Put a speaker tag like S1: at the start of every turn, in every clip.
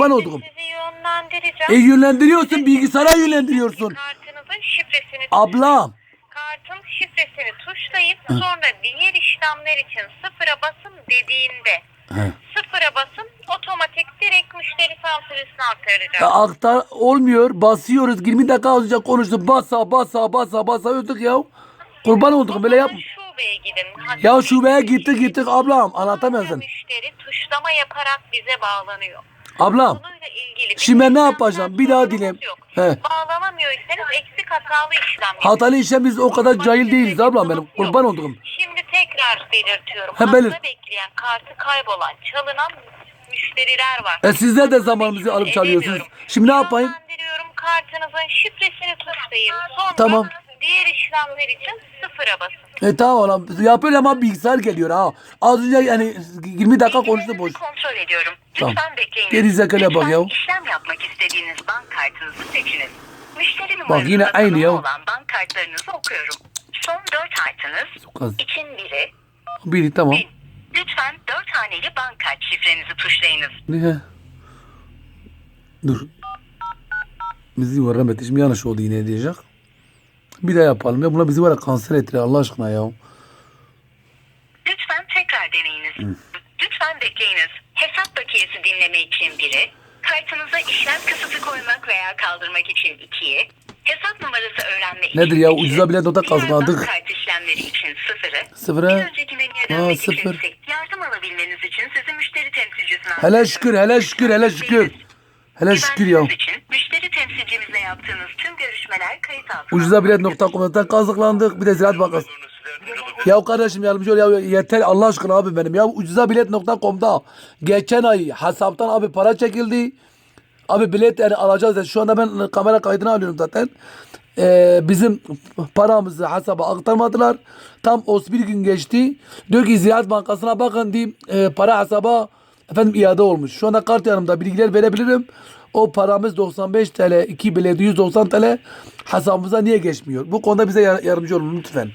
S1: Ben oldum.
S2: Sizi yönlendireceğim.
S1: E yönlendiriyorsun bilgisayara yönlendiriyorsun.
S2: Kartınızın şifresini
S1: Ablam.
S2: kartın şifresini tuşlayıp sonra diğer işlemler için sıfıra basın dediğinde
S1: He.
S2: sıfıra basın otomatik direkt müşteri saldırısına aktaracak.
S1: Ya aktar olmuyor. Basıyoruz. 20 dakika az önce. Basa basa basa basa öldük ya. Kurban olduk böyle yap.
S2: Şubeye gidin.
S1: Ya şubeye gittik gittik ablam. Anlatamıyorsun.
S2: Müşteri tuşlama yaparak bize bağlanıyor.
S1: Ablam.
S2: Konuyla ilgili
S1: Şimdi ben ne yapacağım? Bir daha dilem. He.
S2: Bağlanamıyorsanız eksik hatalı işlem
S1: Hatalı işlem biz o kadar cahil değiliz ablam benim. Kurban oldum.
S2: Şimdi tekrar belirtiyorum. Hatta
S1: belir-
S2: bekleyen, kartı kaybolan, çalınan müşteriler var.
S1: E sizler de zamanımızı alıp çalıyorsunuz. Şimdi ne yapayım?
S2: Yönlendiriyorum, kartınızın şifresini tuşlayın. Sonra
S1: Tamam.
S2: diğer işlemler için sıfıra basın.
S1: E tamam oğlum. Yapıyor ama bilgisayar geliyor ha. Az önce yani 20 dakika konuştu boş.
S2: Kontrol ediyorum.
S1: Tamam.
S2: Lütfen bekleyin.
S1: Geri zekalıya bak
S2: Lütfen
S1: ya.
S2: işlem yapmak istediğiniz bank kartınızı seçiniz. Müşteri
S1: yine
S2: numaranızda
S1: aynı
S2: tanımlı
S1: ya.
S2: olan bank kartlarınızı okuyorum. Son 4 harfiniz
S1: Çok az.
S2: için biri
S1: Biri tamam.
S2: bin. Lütfen 4 haneli bank kart şifrenizi tuşlayınız.
S1: Ne? Dur. Bizi var rahmetli. Şimdi yanlış oldu yine diyecek. Bir daha yapalım. Ya buna bizi var ya kanser ettiler Allah aşkına ya.
S2: Lütfen tekrar deneyiniz. Lütfen bekleyiniz. Hesap bakiyesi dinleme için biri, kartınıza işlem kısıtı koymak veya kaldırmak için ikiyi, hesap numarası öğrenme için
S1: Nedir ya?
S2: iki,
S1: Ucuza bile nota kazandık.
S2: kart işlemleri için sıfırı,
S1: Sıfıra.
S2: bir önceki menüye dönmek
S1: sıfır.
S2: için yardım alabilmeniz için sizi müşteri temsilcisine
S1: Hele şükür, hele şükür, hele şükür. Hele şükür ya.
S2: Güvenliğiniz için müşteri temsilcimizle yaptığınız tüm görüşmeler kayıt altına
S1: Ucuzabilet.com'dan kazıklandık. Bir de Ziraat Bankası. Ya kardeşim yardımcı ol ya yeter Allah aşkına abi benim. Ya ucuzabilet.com'da geçen ay hesaptan abi para çekildi. Abi bilet yani alacağız. Yani şu anda ben kamera kaydını alıyorum zaten. Ee, bizim paramızı hesaba aktarmadılar. Tam 31 gün geçti. Diyor ki Ziraat Bankası'na bakın diyeyim e, para hesaba efendim iade olmuş. Şu anda kart yanımda bilgiler verebilirim. O paramız 95 TL, 2 bilet 190 TL hesabımıza niye geçmiyor? Bu konuda bize yar- yardımcı olun lütfen.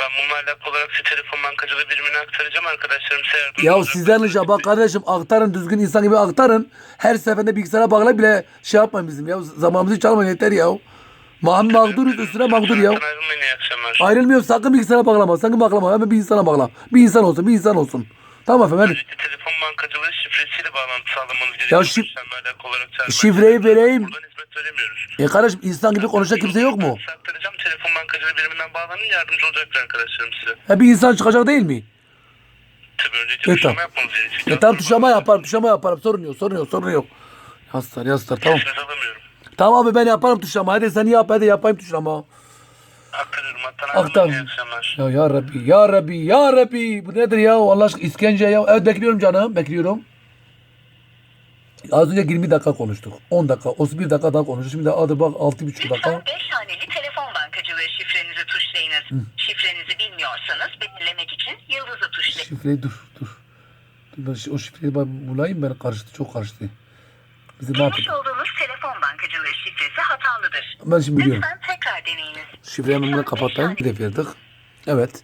S3: Ben bununla alakalı olarak size telefon bankacılığı birimine aktaracağım. Arkadaşlarım size yardımcı
S1: Ya
S3: olacak.
S1: sizden rica bak kardeşim aktarın düzgün insan gibi aktarın. Her seferinde bilgisayara bağla bile şey yapmayın bizim ya. Zamanımızı çalmayın yeter ya. Mağ mağduruz üstüne mağdur ya.
S3: Ayrılmayın iyi akşamlar.
S1: Ayrılmıyor sakın bilgisayara bağlama. Sakın bağlama. Hemen bir insana bağla. Bir insan olsun. Bir insan olsun. Tamam efendim. hadi.
S3: Öncelikle telefon bankacılığı şifresiyle bağlantı sağlamanız gerekiyor.
S1: Ya şif-
S3: İşlemle alakalı olarak çağırmak
S1: şifreyi vereyim.
S3: Buradan hizmet veremiyoruz.
S1: E kardeşim insan gibi konuşacak kimse yok mu?
S3: Size aktaracağım. Telefon bankacılığı biriminden bağlanın. Yardımcı olacaklar arkadaşlarım size.
S1: Ha, bir insan çıkacak değil mi?
S3: Tabii öncelikle
S1: E,
S3: tuşlama
S1: tamam.
S3: yapmanız gerekiyor.
S1: E tamam tuşlama yaparım. Tuşlama yaparım. Sorun yok. Sorun yok. Sorun yok. Yastar yastar tamam. Tamam abi ben yaparım tuşlama. Hadi sen yap hadi yapayım tuşlama. Aktar. Ya ya Rabbi, ya Rabbi, ya Rabbi. Bu nedir ya? Allah aşkına işkence ya. Evet bekliyorum canım, bekliyorum. Az önce 20 dakika konuştuk. 10 dakika, 31 dakika daha konuştuk. Şimdi hadi bak 6,5
S2: Lütfen
S1: dakika.
S2: 5 haneli telefon bankacılığı şifrenizi tuşlayınız. Şifrenizi bilmiyorsanız belirlemek için yıldızı tuşlayın.
S1: Şifreyi dur, dur. Dur ben şi- o şifreyi ben bulayım ben karıştı, çok karıştı. Bizim ne
S2: Girmiş
S1: yapalım?
S2: olduğunuz telefon bankacılığı şifresi hatalıdır.
S1: Ben şimdi biliyorum.
S2: Lütfen
S1: hemen bunu kapatayım. Bir de verdik. Evet.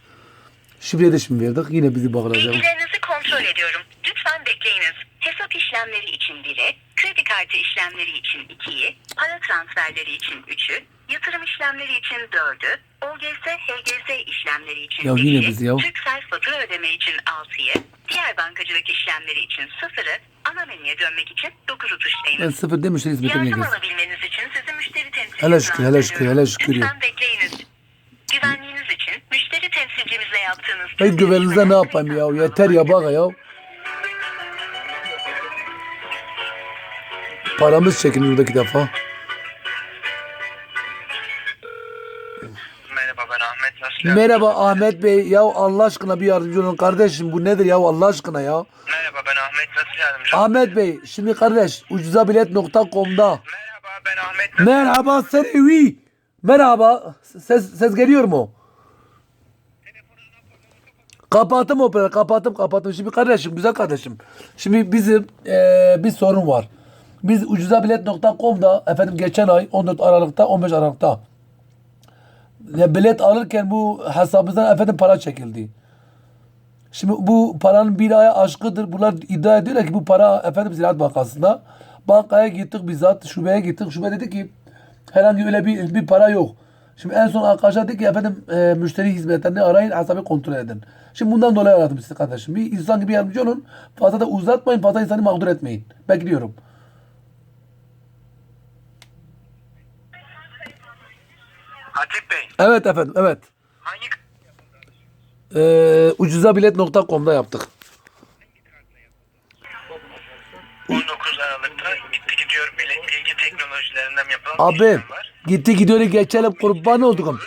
S1: Şifreyi de şimdi verdik. Yine bizi bağlayacak.
S2: Bilgilerinizi kontrol ediyorum. Lütfen bekleyiniz. Hesap işlemleri için 1'e, kredi kartı işlemleri için 2'yi, para transferleri için 3'ü, yatırım işlemleri için 4'ü, OGS, HGS işlemleri için
S1: Ya yine
S2: 5'i,
S1: biz ya.
S2: Türksel fatura ödeme için 6'yı, diğer bankacılık işlemleri için 0'ı, ana menüye dönmek için 9'u tuşlayınız.
S1: Ben sıfır demişler hizmetine
S2: Yardım
S1: gelsin.
S2: alabilmeniz için sizi müşteri temsilcisine
S1: Hele şükür, hele şükür, hele şükür.
S2: Lütfen bekleyiniz. Güvenliğiniz için müşteri temsilcimizle yaptığınız...
S1: Ben güveninize ne yapayım ya? Yeter ya bak ya. Paramız çekiniyor iki defa.
S3: Merhaba ben Ahmet. Nasıl
S1: Merhaba Ahmet Bey. Ya Allah aşkına bir yardımcı olun kardeşim. Bu nedir ya Allah aşkına ya?
S3: Merhaba ben Ahmet. Nasıl yardımcı
S1: Ahmet Bey şimdi kardeş ucuzabilet.com'da.
S3: Merhaba ben Ahmet. Nasıl
S1: Merhaba Serevi. Merhaba. Ses, ses geliyor mu? Kapattım opera kapattım kapattım. Şimdi kardeşim güzel kardeşim. Şimdi bizim eee, bir sorun var. Biz ucuzabilet.com'da efendim geçen ay 14 Aralık'ta 15 Aralık'ta ya bilet alırken bu hesabımızdan efendim para çekildi. Şimdi bu paranın bir aya aşkıdır. Bunlar iddia ediyorlar ki bu para efendim Ziraat Bankası'nda. Bankaya gittik bizzat şubeye gittik. Şube dedi ki herhangi öyle bir, bir para yok. Şimdi en son arkadaşlar dedi ki efendim e, müşteri hizmetlerini arayın hesabı kontrol edin. Şimdi bundan dolayı aradım sizi kardeşim. Bir insan gibi yardımcı olun. Fazla da uzatmayın. Fazla insanı mağdur etmeyin. Bekliyorum.
S3: Hatip Bey
S1: Evet efendim evet.
S3: hangi
S1: Ee, ucuzabilet.com'da yaptık.
S3: 19 Aralık'ta gitti gidiyor bile- bilgi teknolojilerinden yapılan bir
S1: Abi
S3: işlem var.
S1: gitti gidiyor geçelim kurban oldum.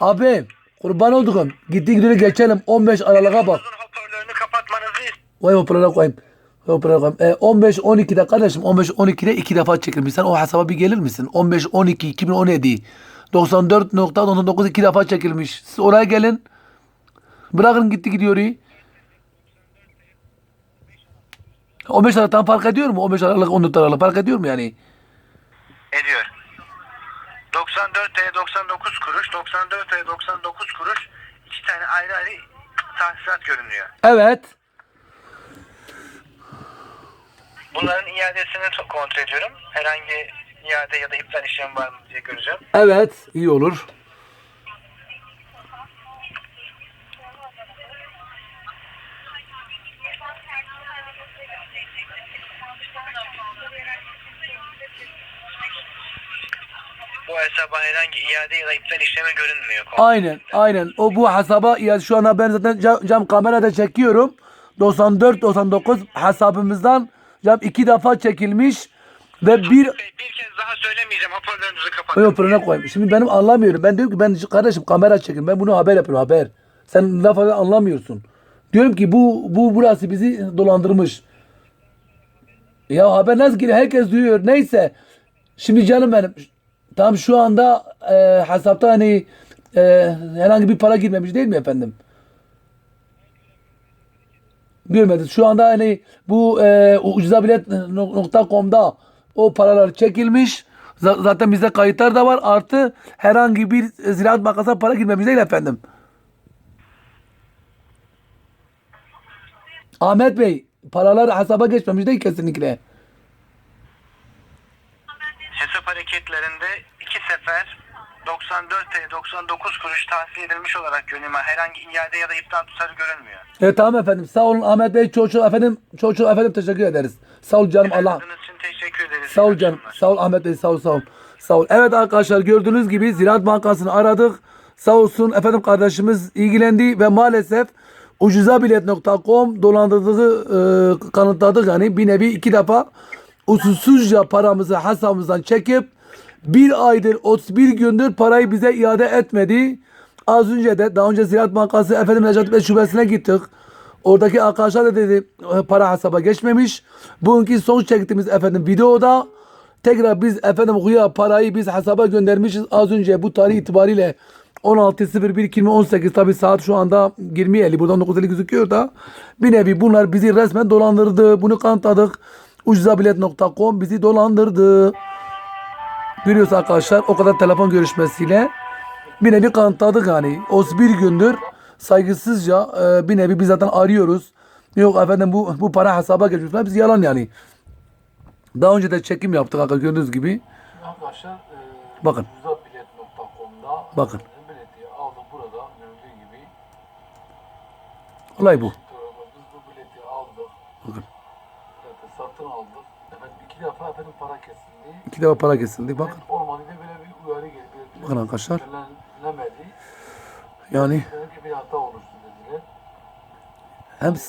S1: Abi kurban oldum. Gitti gidiyor geçelim 15 Aralık'a bak.
S3: Uzun hoparlörünü kapatmanızı.
S1: Vay hoparlöre koyayım. Vay hoparlöre koyayım. Ee, 15 12'de kardeşim 15 12'de iki defa çekilmiş. Sen o hesaba bir gelir misin? 15 12 2017 94.99 iki defa çekilmiş. Siz oraya gelin. Bırakın gitti gidiyor. iyi. 15 Aralık'tan fark ediyor mu? 15 Aralık 14 Aralık fark ediyor mu yani?
S3: Ediyor. 94 T 99 kuruş, 94 T 99 kuruş. iki tane ayrı ayrı tahsilat görünüyor.
S1: Evet.
S3: Bunların iadesini kontrol ediyorum. Herhangi iade ya da iptal işlemi var mı diye göreceğim.
S1: Evet. iyi olur.
S3: Hesaba herhangi iade ya da iptal işlemi görünmüyor.
S1: Aynen, aynen. O bu hesaba ya şu anda ben zaten cam, cam kamerada çekiyorum. 94 99 hesabımızdan cam iki defa çekilmiş ve bir
S3: Bir, bir kez daha söylemeyeceğim. Hoparlörünüzü kapatın.
S1: Fırına koyayım. Şimdi benim anlamıyorum. Ben diyorum ki ben kardeşim kamera çekin. Ben bunu haber yapıyorum haber. Sen laf anlamıyorsun. Diyorum ki bu bu burası bizi dolandırmış. Ya haber nasıl geliyor? Herkes duyuyor. Neyse. Şimdi canım benim. Tam şu anda e, hesapta hani e, herhangi bir para girmemiş değil mi efendim? Görmediniz. Şu anda hani bu e, ucuzabilet.com'da o paralar çekilmiş. Z- zaten bizde kayıtlar da var. Artı herhangi bir ziraat bankasına para girmemiş değil efendim. Ahmet Bey paralar hesaba geçmemiş değil kesinlikle.
S3: Hesap hareketlerinde iki sefer 94 T 99 kuruş tahsil edilmiş olarak görünüyor. Herhangi iade ya da iptal tutarı görünmüyor.
S1: Evet tamam efendim. Sağ olun Ahmet Bey. Çok efendim. Çok efendim teşekkür ederiz. Sağ ol canım Allah.
S3: İçin teşekkür ederiz.
S1: Sağ ol canım. Sağ ol Ahmet Bey. Sağ ol sağ ol. Sağ ol. Evet arkadaşlar gördüğünüz gibi Ziraat Bankası'nı aradık. Sağ olsun efendim kardeşimiz ilgilendi ve maalesef ucuzabilet.com dolandırdığı e, kanıtladık yani bir nevi iki defa usulsüzce paramızı hesabımızdan çekip bir aydır 31 gündür parayı bize iade etmedi. Az önce de daha önce Ziraat Bankası efendim Necati Bey şubesine gittik. Oradaki arkadaşlar da dedi e, para hesaba geçmemiş. Bugünkü son çektiğimiz efendim videoda tekrar biz efendim güya parayı biz hesaba göndermişiz. Az önce bu tarih itibariyle 16.01.2018 tabi saat şu anda 20.50 buradan 9.50 gözüküyor da bir nevi bunlar bizi resmen dolandırdı. Bunu kanıtladık. Ucuzabilet.com bizi dolandırdı. Görüyoruz arkadaşlar o kadar telefon görüşmesiyle bir nevi kanıtladık yani. 31 gündür saygısızca e, bir nevi biz zaten arıyoruz. Yok efendim bu bu para hesaba geçmiş falan. Biz yalan yani. Daha önce de çekim yaptık arkadaşlar gördüğünüz gibi.
S4: Arkadaşlar e,
S1: Bakın. Bakın. Olay bu. Bakın.
S4: İki defa efendim para kesildi.
S1: İki defa para kesildi. Bakın.
S4: Olmadı da böyle bir uyarı geldi.
S1: Bakın arkadaşlar.
S4: Düzenlenemedi.
S1: Yani
S4: ki bir hata oluştu dediler.
S1: hem
S4: Efendim,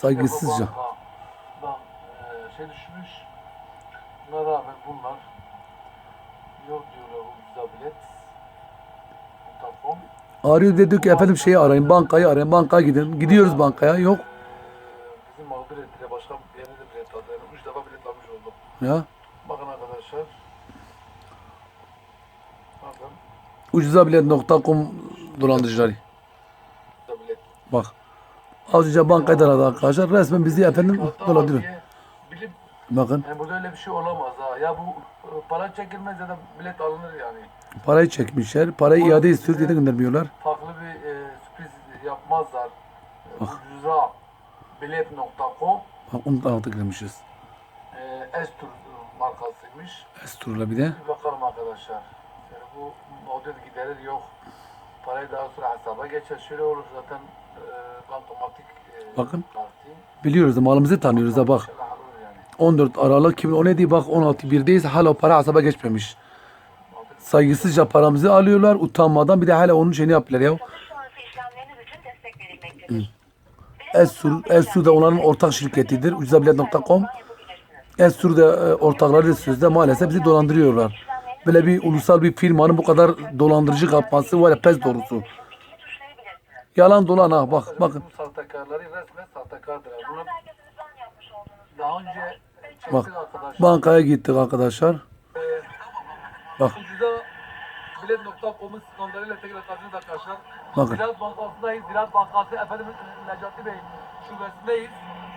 S1: saygısızca.
S4: bankadan, e, şey düşmüş. Buna rağmen bunlar yok diyorlar bu uzabilet. .com.
S1: Arıyor dedi ki efendim şeyi arayın bankayı arayın bankaya gidin. Gidiyoruz bankaya yok.
S4: Bizim mağdur ettiler. Başka bir yerde de bilet aldı. Yani üç defa bilet.
S1: Ya.
S4: Bakın arkadaşlar. Bakın.
S1: Ucuzabilet.com dolandırıcıları. Bak. Az önce bankayı da aradı arkadaşlar. Resmen bizi efendim dolandırıyor. Bakın.
S4: yani burada öyle bir şey olamaz ha. Ya bu e, para çekilmez ya da bilet alınır yani.
S1: Parayı çekmişler. Parayı iade istiyor diye de göndermiyorlar.
S4: Farklı bir e, sürpriz yapmazlar. E, ucuza bilet.com
S1: Bak onu da altı girmişiz.
S4: E, Estur markasıymış.
S1: Estur'la bir de.
S4: Bir bakalım arkadaşlar. Yani bu model giderir yok. Parayı daha sonra hesaba geçer. Şöyle olur zaten e, bankomatik e,
S1: Bakın.
S4: kartı.
S1: Biliyoruz malımızı tanıyoruz ha bak.
S4: İnşallah alır yani.
S1: 14 Aralık 2017 bak 16 1'deyiz hala para hesaba geçmemiş. Saygısızca paramızı alıyorlar utanmadan bir de hala onun şeyini yapıyorlar ya. Estur, Estur da onların ortak şirketidir. Ucuzabilet.com. Da e, ortakları sözde maalesef bizi dolandırıyorlar. Böyle bir ulusal bir firmanın bu kadar dolandırıcı kapması var ya pes doğrusu. Yalan dolan ha bak bakın.
S4: Bu sahtekarları resmen sahtekardır. Bunlar daha önce çektik
S1: Bak bankaya gittik arkadaşlar. Bak
S4: Ucuza bilet.com'un skandalıyla tekrar karşınızda arkadaşlar.
S1: Bakın.
S4: Ziraat Bankası'ndayız. Ziraat Bankası efendim Necati Bey şubesindeyiz.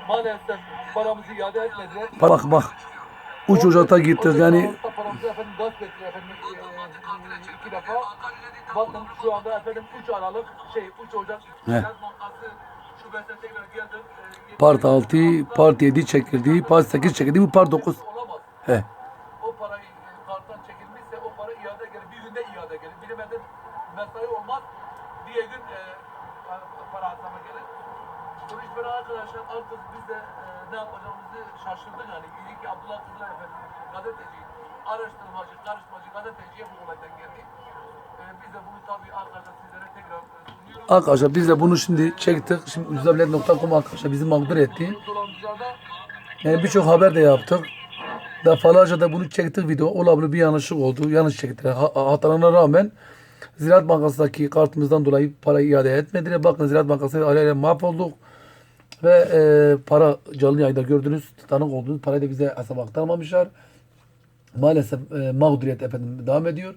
S4: Maalesef paramızı iade etmediler.
S1: bak bak. Uç ocakta gittik yani
S4: paramızı efendim gasp ettiler efendim e, iki defa. Bakın şu anda efendim 3 Aralık şey 3 Ocak geldim. E,
S1: part 6, part 7 çekildi, part 8 çekildi, bu part 9.
S4: Olamaz.
S1: He.
S4: O para e, karttan çekilmişse o para iade gelir. Bir günde iade gelir. Bilemedin mesai olmaz. Diye gün e, para hesaba gelir. Bu iş böyle arkadaşlar artık biz de e, ne yapacağımızı şaşırdık yani. İyi ki Abdullah Kızılay efendim gazeteci, araştırmacı, karışmacı gazeteciye bu olaydan geldi. E, bunu tabii arkadaşlar sizlere tekrar e.
S1: Arkadaşlar biz de bunu şimdi çektik. Şimdi ucuzabilet.com arkadaşlar bizi mağdur etti. Yani birçok haber de yaptık. Defalarca da bunu çektik video. Olabilir bir yanlışlık oldu. Yanlış çektiler. Ha, hatalarına rağmen Ziraat Bankası'ndaki kartımızdan dolayı parayı iade etmediler. Bakın Ziraat Bankası'nda arayla mahvolduk. Ve e, para canlı yayında gördünüz. Tanık olduğunuz parayı da bize hesaba aktarmamışlar. Maalesef e, mağduriyet efendim devam ediyor.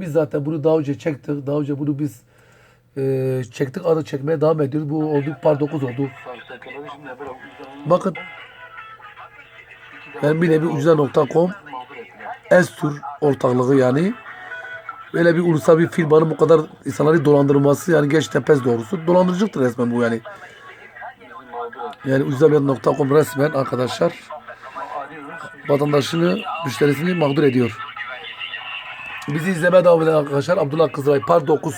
S1: Biz zaten bunu daha önce çektik. Daha önce bunu biz e, çektik. Arada çekmeye devam ediyoruz. Bu oldu par 9 oldu. Bakın ben bir nevi ucuza.com. Estur ortaklığı yani. Böyle bir ulusal bir firmanın bu kadar insanları dolandırması yani gerçekten pes doğrusu. Dolandırıcılıktır resmen bu yani. Yani ucuzabilet.com resmen arkadaşlar vatandaşını, müşterisini mağdur ediyor. Bizi izlemeye devam eden arkadaşlar Abdullah Kızılay Par 9